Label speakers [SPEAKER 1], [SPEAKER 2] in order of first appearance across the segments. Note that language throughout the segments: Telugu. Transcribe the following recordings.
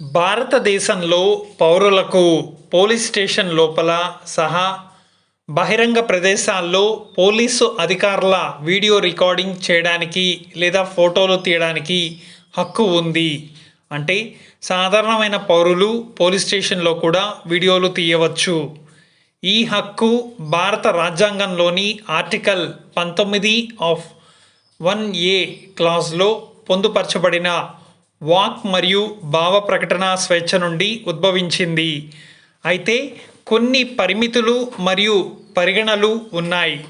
[SPEAKER 1] భారతదేశంలో పౌరులకు పోలీస్ స్టేషన్ లోపల సహా బహిరంగ ప్రదేశాల్లో పోలీసు అధికారుల వీడియో రికార్డింగ్ చేయడానికి లేదా ఫోటోలు తీయడానికి హక్కు ఉంది. అంటే సాధారణమైన పౌరులు పోలీస్ స్టేషన్లో కూడా వీడియోలు తీయవచ్చు. ఈ హక్కు భారత రాజ్యాంగంలోని ఆర్టికల్ పంతొమ్మిది ఆఫ్ వన్ ఏ క్లాస్లో పొందుపరచబడిన వాక్ మరియు భావ ప్రకటన స్వేచ్ఛ నుండి ఉద్భవించింది. అయితే కొన్ని పరిమితులు మరియు పరిగణలు ఉన్నాయి.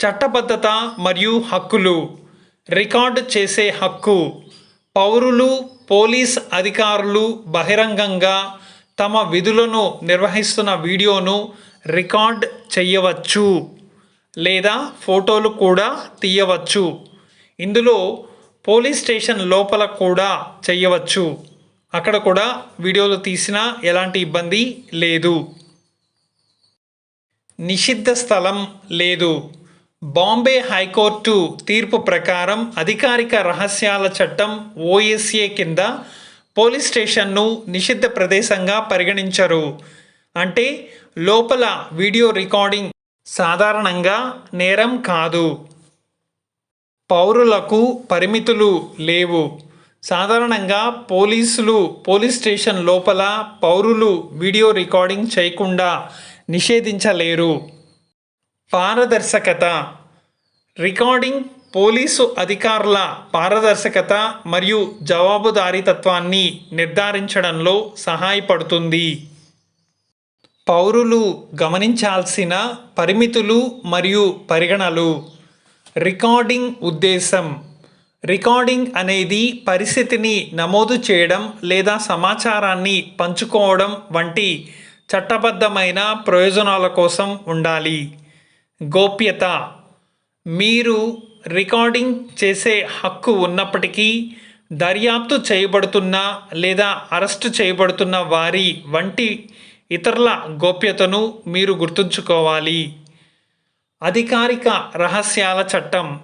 [SPEAKER 1] చట్టబద్ధత మరియు హక్కులు. రికార్డు చేసే హక్కు. పౌరులు పోలీస్ అధికారులు బహిరంగంగా తమ విధులను నిర్వహిస్తున్న వీడియోను రికార్డ్ చేయవచ్చు లేదా ఫోటోలు కూడా తీయవచ్చు. ఇందులో పోలీస్ స్టేషన్ లోపల కూడా చేయవచ్చు అక్కడ కూడా వీడియోలు తీసినా ఎలాంటి ఇబ్బంది లేదు. నిషిద్ధ స్థలం లేదు. బాంబే హైకోర్టు తీర్పు ప్రకారం అధికారిక రహస్యాల చట్టం ఓఎస్ఏ కింద పోలీస్ స్టేషన్ను నిషిద్ధ ప్రదేశంగా పరిగణించరు. అంటే లోపల వీడియో రికార్డింగ్ సాధారణంగా నేరం కాదు. పౌరులకు పరిమితులు లేవు. సాధారణంగా పోలీసులు పోలీస్ స్టేషన్ లోపల పౌరులు వీడియో రికార్డింగ్ చేయకుండా నిషేధించలేరు. పారదర్శకత. రికార్డింగ్ పోలీసు అధికారుల పారదర్శకత మరియు జవాబుదారీతత్వాన్ని నిర్ధారించడంలో సహాయపడుతుంది. పౌరులు గమనించాల్సిన పరిమితులు మరియు పరిగణలు. రికార్డింగ్ ఉద్దేశం. రికార్డింగ్ అనేది పరిస్థితిని నమోదు చేయడం లేదా సమాచారాన్ని పంచుకోవడం వంటి చట్టబద్ధమైన ప్రయోజనాల కోసం ఉండాలి. గోప్యత. మీరు రికార్డింగ్ చేసే హక్కు ఉన్నప్పటికీ దర్యాప్తు చేయబడుతున్న లేదా అరెస్టు చేయబడుతున్న వారి వంటి ఇతరుల గోప్యతను మీరు గుర్తుంచుకోవాలి. అధికారిక రహస్యాల చట్టం.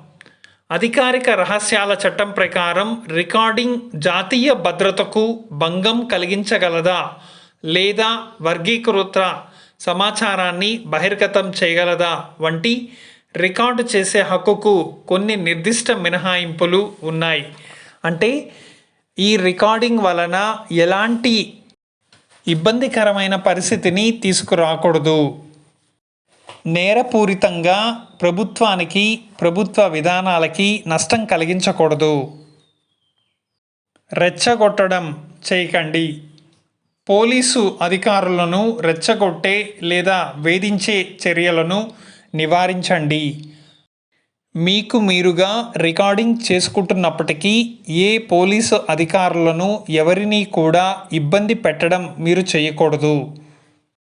[SPEAKER 1] అధికారిక రహస్యాల చట్టం ప్రకారం రికార్డింగ్ జాతీయ భద్రతకు భంగం కలిగించగలదా? లేదా వర్గీకృత సమాచారాన్ని బహిర్గతం చేయగలదా? వంటి రికార్డు చేసే హక్కుకు కొన్ని నిర్దిష్ట మినహాయింపులు ఉన్నాయి. అంటే ఈ రికార్డింగ్ వలన ఎలాంటి ఇబ్బందికరమైన పరిస్థితిని తీసుకురాకూడదు. నేరపూరితంగా ప్రభుత్వానికి ప్రభుత్వ విధానాలకి నష్టం కలిగించకూడదు. రెచ్చగొట్టడం చేయకండి. పోలీసు అధికారులను రెచ్చగొట్టే లేదా వేధించే చర్యలను నివారించండి. మీకు మీరుగా రికార్డింగ్ చేసుకుంటున్నప్పటికీ ఏ పోలీసు అధికారులను ఎవరినీ కూడా ఇబ్బంది పెట్టడం మీరు చేయకూడదు.